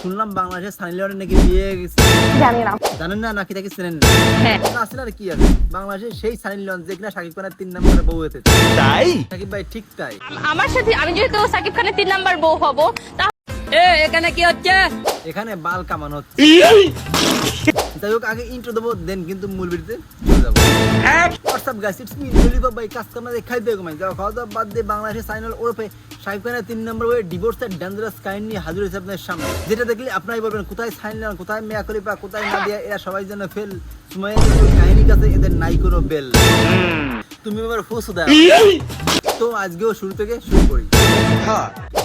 শুনলাম বাংলাদেশের সানি লিওনের নাকি বিয়ে গেছে। জানি না। জানেন না নাকি তাকে চেনেন না? হ্যাঁ। আসলে আর কি আছে? বাংলাদেশের সেই সানি লিওন যে কিনা শাকিব খানের তিন নম্বরে বউ হয়েছে। তাই? শাকিব ভাই ঠিক তাই। আমার সাথে আমি যেহেতু সাকিব খানের তিন নাম্বার বউ হব এখানে কি হচ্ছে? এখানে বাল কামানো হচ্ছে। যাই হোক আগে ইন্ট্রো দেবো দেন কিন্তু মূল ভিডিওতে চলে যাব। What's up guys it's me lollipop কাজ করনা দেখাই দেবো মাই যাও খাওয়া দাওয়া বাদ দিয়ে বাংলাদেশের সাইনাল ওরফে খানের তিন নম্বর হয়ে ডিভোর্সের ডেঞ্জারাস কাহিনী নিয়ে হাজির হয়েছে আপনার সামনে। যেটা দেখলে আপনারাই বলবেন কোথায় সাইনাল কোথায় মেয়া খলিফা কোথায় নাদিয়া এরা সবাই যেন ফেল সুমাইয়ের ওই কাহিনীর কাছে এদের নাই কোনো বেল তুমি এবার ফুস দাও তো আজকেও শুরু থেকে শুরু করি।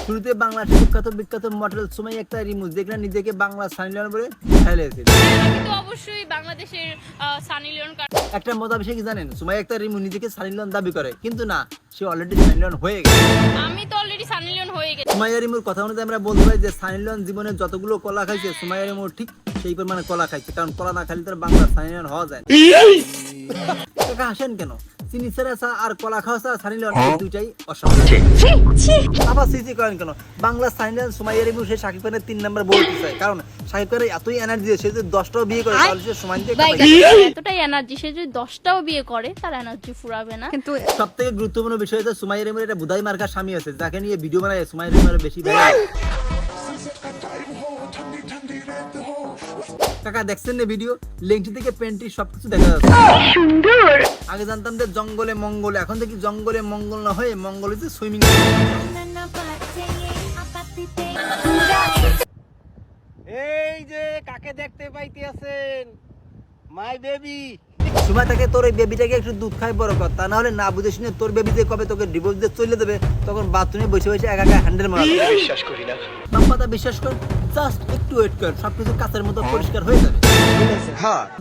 শুরুতে বাংলাদেশের বিখ্যাত বিখ্যাত মডেল সুমাই একটা রিমু যেখানে নিজেকে বাংলা সাইনাল বলে ফেলেছিল আমি অবশ্যই বাংলাদেশের সানি লিওন একটা মজা বিষয় কি জানেন? সুমাই একটা রিমু নিজেকে সানিলন দাবি করে। কিন্তু না সে অলরেডি সানিলন হয়ে গেছে। আমি তো অলরেডি সানি লিওন হয়ে গেছি। সুমাইয়া রিমুর কথা অনুযায়ী আমরা বলতে পারি যে সানিলন জীবনে যতগুলো কলা খাইছে সুমাইয়া রিমু ঠিক সেই পরিমাণে কলা খাইছে। কারণ কলা না খাইলে তার বাংলা সানিলন হওয়া যায় না। কাকা হাসেন কেন? চিনি ছেড়া চা আর কলা খাওয়া চা সানিলন দুইটাই অসম্ভব আবার সিসি করেন কেন? বাংলা সাইন্স সুমাইয়া রিমু সে শাকিব খানের তিন নম্বর বলতে চায় কারণ শাকিব খানের এতই এনার্জি সে যদি দশটাও বিয়ে করে তাহলে সে সময় দিয়ে এতটাই এনার্জি সে যদি দশটাও বিয়ে করে তার এনার্জি ফুরাবে না। কিন্তু সব থেকে গুরুত্বপূর্ণ বিষয় হচ্ছে সুমাইয়া রিমের একটা বুধাই মার্কা স্বামী আছে যাকে নিয়ে ভিডিও বানায় সুমাইয়া রিমের বেশি ভাইরাল কাকা দেখছেন না ভিডিও লেংটি থেকে প্যান্টি সবকিছু দেখা যাচ্ছে। আগে জানতাম যে জঙ্গলে মঙ্গল এখন দেখি জঙ্গলে মঙ্গল না হয়ে মঙ্গলেতে সুইমিং এই যে কাকে দেখতে পাইতে আছেন মাই বেবি সুমা তাকে তোর এই বেবিটাকে একটু দুধ খাই বড় কর। তা নাহলে না বুঝে শুনে তোর বেবি যে কবে তোকে ডিভোর্স দিয়ে চলে দেবে তখন বাথরুমে বসে বসে একা একা হ্যান্ডেল মারা বিশ্বাস করি না। কথা বিশ্বাস কর জাস্ট একটু ওয়েট কর সবকিছু কাছের মতো পরিষ্কার হয়ে যাবে।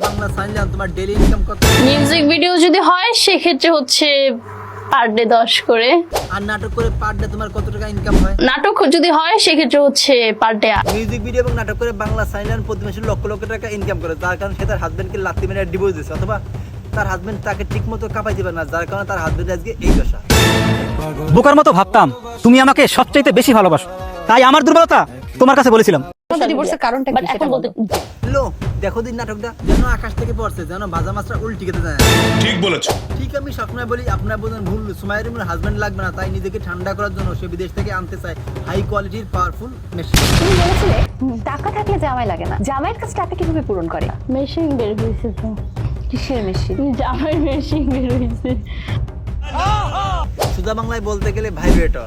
বাংলা সাইনলাম তোমার ডেইলি ইনকাম কত? মিউজিক ভিডিও যদি হয় সেক্ষেত্রে হচ্ছে পার ডে দশ করে। আর নাটক করে পার ডে তোমার কত টাকা ইনকাম হয়? নাটক যদি হয় সেক্ষেত্রে হচ্ছে পার ডে মিউজিক ভিডিও এবং নাটক করে বাংলা প্রতি মাসে লক্ষ লক্ষ টাকা ইনকাম করে যার কারণে সে তার হাজবেন্ডকে লাত্তি মেরে ডিভোর্স দিচ্ছে অথবা তার হাজবেন্ড তাকে ঠিক মতো কাপাই দিবে না যার কারণে তার হাজবেন্ড আজকে এই দশা। বোকার মতো ভাবতাম তুমি আমাকে সবচাইতে বেশি ভালোবাসো। তাই আমার দুর্বলতা তোমার কাছে বলেছিলাম। ডিভোর্সের কারণটা কি সেটা বলতে লো দেখো দিন নাটকটা যেন আকাশ থেকে পড়ছে যেন ভাজা মাছটা উল্টি খেতে যায়। ঠিক বলেছ। ঠিক আমি সবসময় বলি আপনার বোঝেন ভুল সুমাইয়ের হাজবেন্ড লাগবে না তাই নিজেকে ঠান্ডা করার জন্য সে বিদেশ থেকে আনতে চায়। হাই কোয়ালিটির পাওয়ারফুল মেশিন তুমি বলেছিলে টাকা থাকলে জামাই লাগে না। জামাইয়ের কাছে টাকা কীভাবে পূরণ করে? মেশিন বের হয়েছে তো। কিসের মেশিন জামাই মেশিন বের হয়েছে। সুধা বাংলায় বলতে গেলে ভাইব্রেটর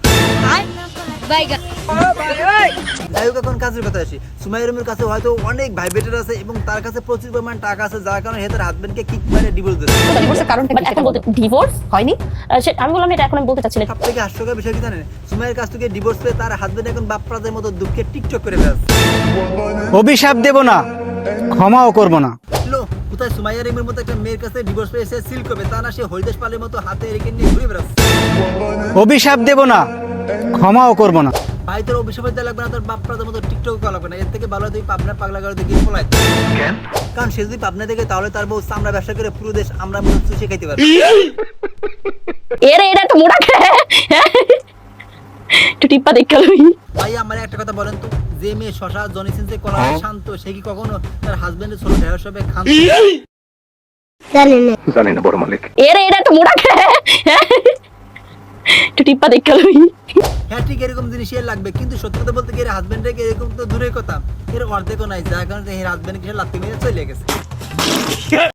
যাই হোক এখন কাজের কথা আসি। সুমাইরুমের কাছে হয়তো অনেক ভাইব্রেটর আছে এবং তার কাছে প্রচুর পরিমাণ টাকা আছে যার কারণে হে তার হাজবেন্ডকে কিক মারে ডিভোর্স দিচ্ছে ডিভোর্সের কারণটা কি? এখন বলতে ডিভোর্স হয়নি? আমি বললাম এটা এখন আমি বলতে চাচ্ছি না সব থেকে হাস্যকর বিষয় কি জানেন? সুমাইয়ের কাছ থেকে ডিভোর্স পেয়ে তার হাজবেন্ড এখন বাপরাজের মতো দুঃখে টিকটক করে বেড়াচ্ছে অভিশাপ দেব না ক্ষমাও করব না। লো কোথায় সুমাইয়া রিমের মতো একটা মেয়ের কাছে ডিভোর্স পেয়ে সে সিল করবে? তা না সে হরিদাস পালের মতো হাতে রেখে নিয়ে ঘুরে বেড়াচ্ছে। অভিশাপ দেব না ক্ষমাও করব না। ভাই তোর অভিশাপ দেওয়া লাগবে না তোর বাপরাজের মতো টিকটক করা লাগবে না। এর থেকে ভালো তুই পাবনা পাগলা করে দেখে পলাই কারণ সে যদি পাবনা দেখে তাহলে তার বউ চামড়া ব্যবসা করে পুরো দেশ আমরা মনে চুষে খাইতে পারব। এর এটা একটা মোড়া খেয়ে একটু টিপ্পা দেখে ভাই আমার একটা কথা বলেন তো যে মেয়ে শশা জনি সিনসে কলা হয়। শান্ত সে কি কখনো তার হাজবেন্ডের ছোট ঢেঁড়স হবে খান এর এটা একটা মোড়া খেয়ে একটু টিপ্পা দেখে হ্যাঁ এরকম জিনিস এর লাগবে? কিন্তু সত্যি কথা বলতে গিয়ে হাজবেন্ড রেখে এরকম তো দূরের কথা? এর অর্ধেকও নাই, যার কারণে এর হাজবেন্ড কিছু লাগতে মেরে চলে গেছে।